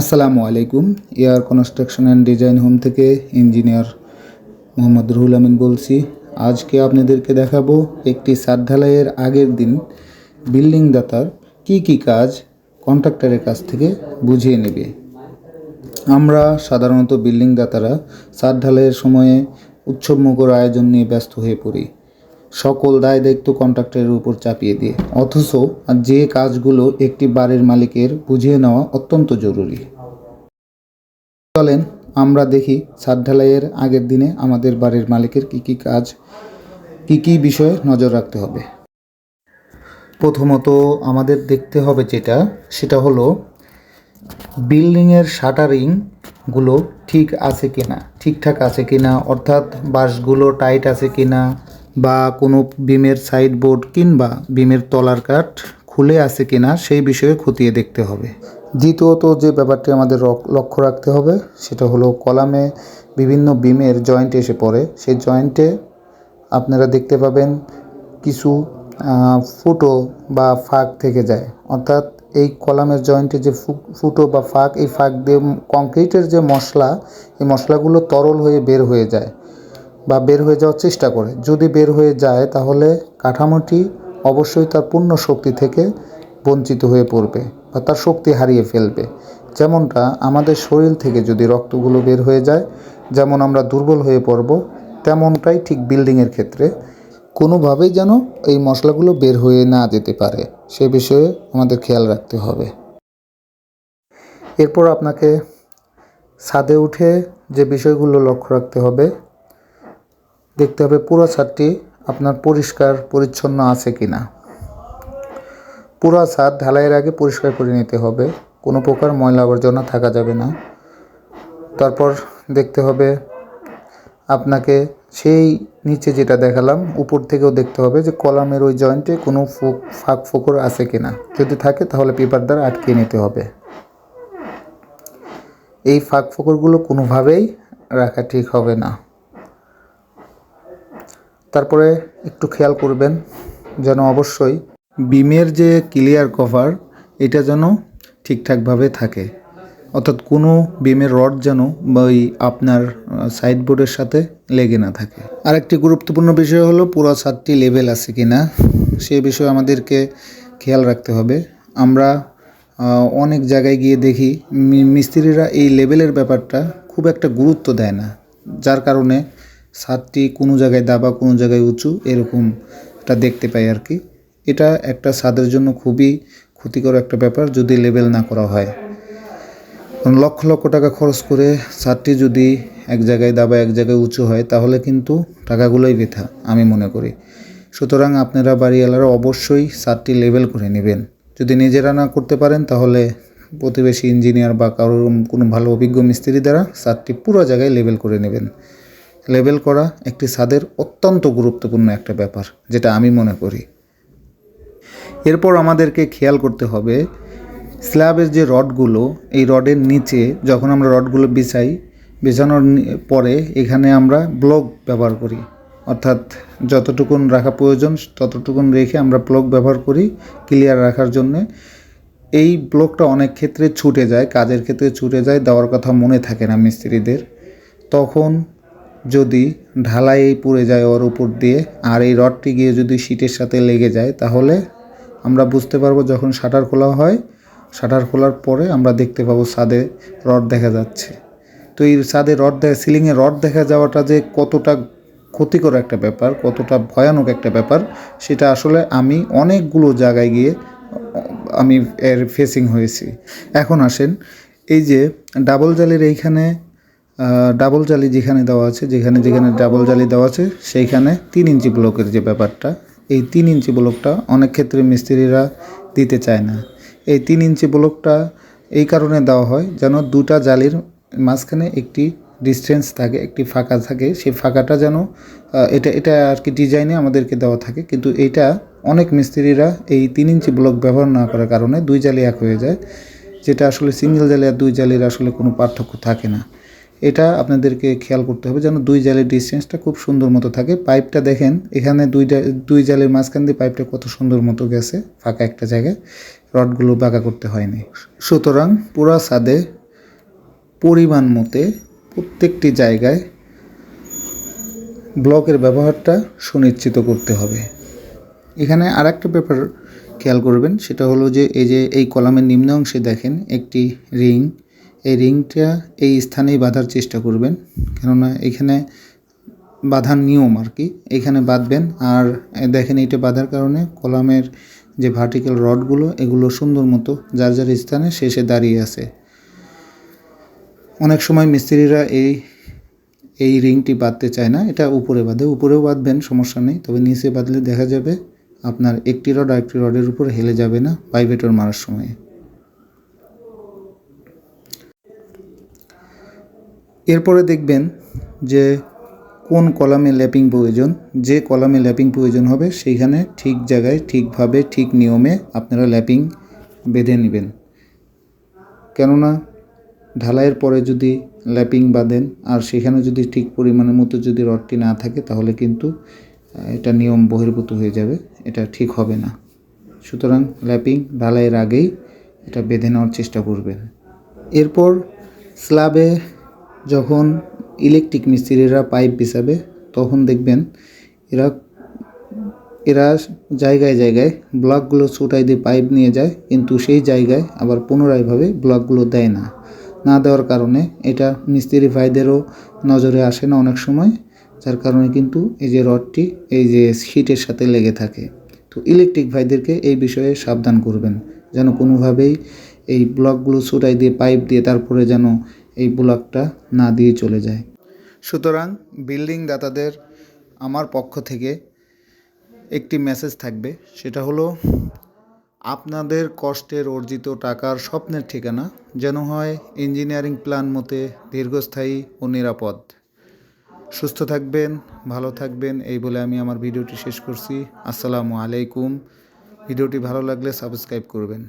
আসসালামু আলাইকুম। Air construction and design home থেকে ইঞ্জিনিয়ার মোহাম্মদ রুহুল আমিন বলছি। আজকে আপনাদেরকে দেখাবো একটি সাদ ঢালাইয়ের আগের দিন বিল্ডিং দাতার কি কি কাজ কন্ট্রাক্টরের কাছ থেকে বুঝিয়ে নেবে। আমরা সাধারণত বিল্ডিং দাতারা সাদ ঢালাইয়ের সময়ে উৎসবমুখর আয়োজন নিয়ে ব্যস্ত হয়ে পড়ি। সকল দায় দায়িত্ব কন্ট্রাক্টরের উপর চাপিয়ে দিয়ে। অথচ যে কাজগুলো একটি বাড়ির মালিকের বুঝিয়ে নেওয়া অত্যন্ত জরুরি। চলেন আমরা দেখি ছাদ ঢালাইয়ের আগের দিনে আমাদের বাড়ির মালিকের কি কি কাজ, কি কি বিষয়ে নজর রাখতে হবে। প্রথমত আমাদের দেখতে হবে যেটা, সেটা হলো বিল্ডিংয়ের শাটারিংগুলো ঠিক আছে কিনা, ঠিকঠাক আছে কিনা, অর্থাৎ বাঁশগুলো টাইট আছে কিনা বা কোনো বিমের সাইড বোর্ড কিংবা বিমের তলার কাঠ খুলে আছে কিনা সেই বিষয়ে খতিয়ে দেখতে হবে। দ্বিতীয়ত যে ব্যাপারটি আমাদের লক্ষ্য রাখতে হবে সেটা হলো কলামে বিভিন্ন বিমের জয়েন্ট এসে পড়ে। সেই জয়েন্টে আপনারা দেখতে পাবেন কিছু ফুটো বা ফাঁক থেকে যায়। অর্থাৎ এই কলামের জয়েন্টে যে ফুটো বা ফাঁক, এই ফাঁক দিয়ে কংক্রিটের যে মশলা, এই মশলাগুলো তরল হয়ে বের হয়ে যায়। বা বের হয়ে যাওয়ার চেষ্টা করে। যদি বের হয়ে যায়, তাহলে কাঠামোটি অবশ্যই তার পূর্ণ শক্তি থেকে বঞ্চিত হয়ে পড়বে বা তার শক্তি হারিয়ে ফেলবে। যেমনটা আমাদের শরীর থেকে যদি রক্তগুলো বের হয়ে যায়, যেমন আমরা দুর্বল হয়ে পড়ব, তেমনটাই ঠিক বিল্ডিংয়ের ক্ষেত্রে কোনোভাবেই যেন এই মশলাগুলো বের হয়ে না যেতে পারে। সে বিষয়ে আমাদের খেয়াল রাখতে হবে। এরপর আপনাকে ছাদে উঠে যে বিষয়গুলো লক্ষ্য রাখতে হবে দেখতে হবে পুরো ছাদটি আপনার পরিষ্কার, পরিচ্ছন্ন আছে কি না পুরো ছাদ ঢালাইয়ের আগে পরিষ্কার করে নিতে হবে। কোনো প্রকার ময়লা আবর্জনা থাকা যাবে না। তারপর দেখতে হবে আপনাকে সেই নিচে যেটা দেখালাম, উপর থেকেও দেখতে হবে যে কলামের ওই জয়েন্টে কোনো ফোক ফাঁক ফোকর আছে কি না যদি থাকে তাহলে পেপার দ্বারা আটকিয়ে নিতে হবে। এই ফাঁক ফোকরগুলো কোনোভাবেই রাখা ঠিক হবে না। তারপরে একটু খেয়াল করবেন যেন অবশ্যই বিমের যে ক্লিয়ার কভার, এটা যেন ঠিকঠাকভাবে থাকে। অর্থাৎ কোনো বিমের রড যেন ওই আপনার সাইডবোর্ডের সাথে লেগে না থাকে। আরেকটি গুরুত্বপূর্ণ বিষয় হলো পুরো ছাদটি লেভেল আছে কি না সে বিষয়ে আমাদেরকে খেয়াল রাখতে হবে। আমরা অনেক জায়গায় গিয়ে দেখি মিস্ত্রিরা এই লেভেলের ব্যাপারটা খুব একটা গুরুত্ব দেয় না, যার কারণে ছাদটি কোনো জায়গায় দাবা কোনো জায়গায় উঁচু এরকম এরকমটা দেখতে পাই আর কি। এটা একটা ছাদের জন্য খুবই ক্ষতিকর একটা ব্যাপার যদি লেবেল না করা হয়। লক্ষ লক্ষ টাকা খরচ করে ছাদটি যদি এক জায়গায় দাবা এক জায়গায় উঁচু হয়, তাহলে কিন্তু টাকাগুলোই বৃথা, আমি মনে করি। সুতরাং আপনারা বাড়িওয়ালারা অবশ্যই ছাদটি লেবেল করে নেবেন। যদি নিজেরা না করতে পারেন, তাহলে প্রতিবেশী ইঞ্জিনিয়ার বা কারোর কোনো ভালো অভিজ্ঞ মিস্ত্রি দ্বারা ছাদটি পুরো জায়গায় লেবেল করে নেবেন। লেবেল করা একটি ছাদের অত্যন্ত গুরুত্বপূর্ণ একটা ব্যাপার, যেটা আমি মনে করি। এরপর আমাদেরকে খেয়াল করতে হবে, স্ল্যাবের যে রডগুলো, এই রডের নিচে যখন আমরা রডগুলো বিছাই, বিছানোর পরে এখানে আমরা ব্লক ব্যবহার করি। অর্থাৎ যতটুকুন রাখা প্রয়োজন, ততটুকুন রেখে আমরা ব্লক ব্যবহার করি ক্লিয়ার রাখার জন্যে। এই ব্লকটা অনেক ক্ষেত্রে ছুটে যায়, কাজের ক্ষেত্রে ছুটে যায়, দেওয়ার কথা মনে থাকে না মিস্ত্রিদের। তখন যদি ঢালাই পুড়ে যায় ওর উপর দিয়ে আর এই রডটি গিয়ে যদি শীটের সাথে লেগে যায়, তাহলে আমরা বুঝতে পারব যখন শাটার খোলা হয়, শাটার খোলার পরে আমরা দেখতে পাবো ছাদে রড দেখা যাচ্ছে। তো এই ছাদে রড দেখা, সিলিংয়ে রড দেখা যাওয়াটা যে কতটা ক্ষতিকর একটা ব্যাপার, কতটা ভয়ানক একটা ব্যাপার, সেটা আসলে আমি অনেকগুলো জায়গায় গিয়ে আমি এর ফেসিং হয়েছি। এখন আসেন, এই যে ডাবল জালের এইখানে ডাবল জালি যেখানে দেওয়া আছে, যেখানে যেখানে ডাবল জালি দেওয়া আছে, সেইখানে তিন ইঞ্চি ব্লকের যে ব্যাপারটা, এই তিন ইঞ্চি ব্লকটা অনেক ক্ষেত্রে মিস্ত্রিরা দিতে চায় না। এই তিন ইঞ্চি ব্লকটা এই কারণে দেওয়া হয় যেন দুটা জালির মাঝখানে একটি ডিস্টেন্স থাকে, একটি ফাঁকা থাকে। সেই ফাঁকাটা যেন এটা এটা আর কি ডিজাইনে আমাদেরকে দেওয়া থাকে। কিন্তু এইটা অনেক মিস্ত্রিরা এই তিন ইঞ্চি ব্লক ব্যবহার না করার কারণে দুই জালি এক হয়ে যায়, যেটা আসলে সিঙ্গেল জালি আর দুই জালির আসলে কোনো পার্থক্য থাকে না। এটা আপনাদেরকে খেয়াল করতে হবে যেন দুই জালের ডিস্টেন্সটা খুব সুন্দর মতো থাকে। পাইপটা দেখেন, এখানে দুইটা দুই জালের মাঝখান দিয়ে পাইপটা কত সুন্দর মতো গেছে, ফাঁকা একটা জায়গায়। রডগুলো বাঁকা করতে হয়নি। সুতরাং পুরা ছাদে পরিমাণ মতে প্রত্যেকটি জায়গায় ব্লকের ব্যবহারটা সুনিশ্চিত করতে হবে। এখানে আর একটা ব্যাপার খেয়াল করবেন, সেটা হলো যে এই যে এই কলামের নিম্ন অংশে দেখেন, একটি রিং এই রিংটা এই স্থানেই বাঁধার চেষ্টা করবেন। কেননা এখানে বাঁধার নিয়ম আর কি, এখানে বাঁধবেন। আর দেখেন এইটা বাঁধার কারণে কলামের যে ভার্টিক্যাল রডগুলো এগুলো সুন্দর মতো যার যার স্থানে শেষে দাঁড়িয়ে আছে। অনেক সময় মিস্ত্রিরা এই এই রিংটি বাঁধতে চায় না, এটা উপরে বাঁধে। উপরেও বাঁধবেন, সমস্যা নেই। তবে নিচে বাঁধলে দেখা যাবে আপনার একটি রড আরেকটি রডের উপর হেলে যাবে না ভাইব্রেটর মারার সময়। এরপরে দেখবেন যে কোন কলামে ল্যাপিং প্রয়োজন, যে কলামে ল্যাপিং প্রয়োজন হবে সেইখানে ঠিক জায়গায় ঠিকভাবে, ঠিক নিয়মে আপনারা ল্যাপিং বেঁধে নেবেন। কেননা ঢালাইয়ের পরে যদি ল্যাপিং বাঁধেন আর সেখানে যদি ঠিক পরিমাণের মতো যদি রডটি না থাকে তাহলে কিন্তু এটা নিয়ম বহির্ভূত হয়ে যাবে, এটা ঠিক হবে না। সুতরাং ল্যাপিং ঢালাইয়ের আগেই এটা বেঁধে নেওয়ার চেষ্টা করবেন। এরপর স্ল্যাবে যখন ইলেকট্রিক মিস্ত্রিরা পাইপ বিছাবে তখন দেখবেন এরা এরা জায়গায় জায়গায় ব্লকগুলো ছুটাই দিয়ে পাইপ নিয়ে যায়, কিন্তু সেই জায়গায় আবার পুনরায়ভাবে ব্লকগুলো দেয় না। না দেওয়ার কারণে এটা মিস্ত্রি ভাইদেরও নজরে আসে না অনেক সময়, যার কারণে কিন্তু এই যে রডটি, এই যে হিটের সাথে লেগে থাকে। তো ইলেকট্রিক ভাইদেরকে এই বিষয়ে সাবধান করবেন, যেন কোনোভাবেই এই ব্লকগুলো ছুটাই দিয়ে পাইপ দিয়ে তারপরে যেন এই ব্লকটা না দিয়ে চলে যায়। সুতরাং বিল্ডিং দাতাদের আমার পক্ষ থেকে একটি মেসেজ থাকবে। সেটা হলো, আপনাদের কষ্টের অর্জিত টাকার স্বপ্নের ঠিকানা যেন হয় ইঞ্জিনিয়ারিং প্ল্যান মতে দীর্ঘস্থায়ী ও নিরাপদ। সুস্থ থাকবেন, ভালো থাকবেন, এই বলে আমি আমার ভিডিওটি শেষ করছি। আসসালামু আলাইকুম। ভিডিওটি ভালো লাগলে সাবস্ক্রাইব করবেন।